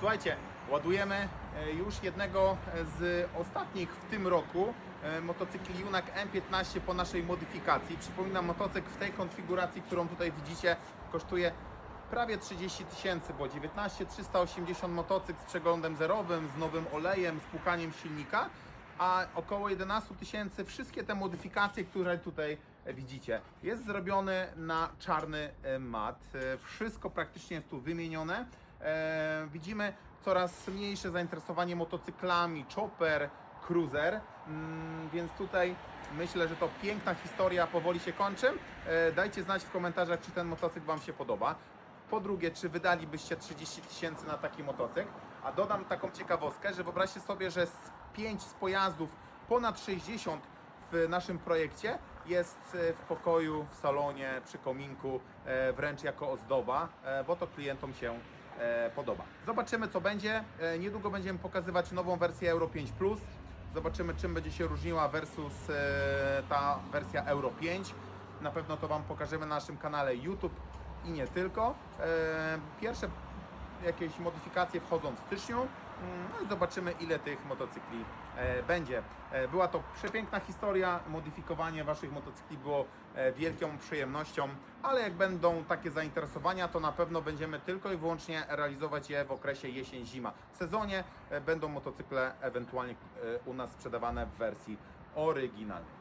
Słuchajcie, ładujemy e, już jednego z ostatnich w tym roku e, motocykli Junak M15 po naszej modyfikacji. Przypominam, motocykl w tej konfiguracji, którą tutaj widzicie, kosztuje prawie 30 tysięcy, bo 19 380 motocykl z przeglądem zerowym, z nowym olejem, z płukaniem silnika, a około 11 tysięcy wszystkie te modyfikacje, które tutaj widzicie. Jest zrobiony na czarny e, mat. E, Wszystko praktycznie jest tu wymienione. E, widzimy coraz mniejsze zainteresowanie motocyklami, chopper, cruiser, mm, więc tutaj myślę, że to piękna historia powoli się kończy. E, dajcie znać w komentarzach, czy ten motocykl Wam się podoba. Po drugie, czy wydalibyście 30 tysięcy na taki motocykl? A dodam taką ciekawostkę, że wyobraźcie sobie, że z 5 z pojazdów ponad 60 w naszym projekcie jest e, w pokoju, w salonie, przy kominku, e, wręcz jako ozdoba, e, bo to klientom się podoba. Zobaczymy co będzie. E, Niedługo będziemy pokazywać nową wersję Euro 5 Plus. Zobaczymy czym będzie się różniła versus e, ta wersja Euro 5. Na pewno to Wam pokażemy na naszym kanale YouTube i nie tylko. E, Pierwsze jakieś modyfikacje wchodzą w styczniu. Mm, No i zobaczymy, ile tych motocykli e, będzie. E, była to przepiękna historia. Modyfikowanie Waszych motocykli było e, wielką przyjemnością, ale jak będą takie zainteresowania, to na pewno będziemy tylko i wyłącznie realizować je w okresie jesień-zima. W sezonie będą motocykle ewentualnie u nas sprzedawane w wersji oryginalnej.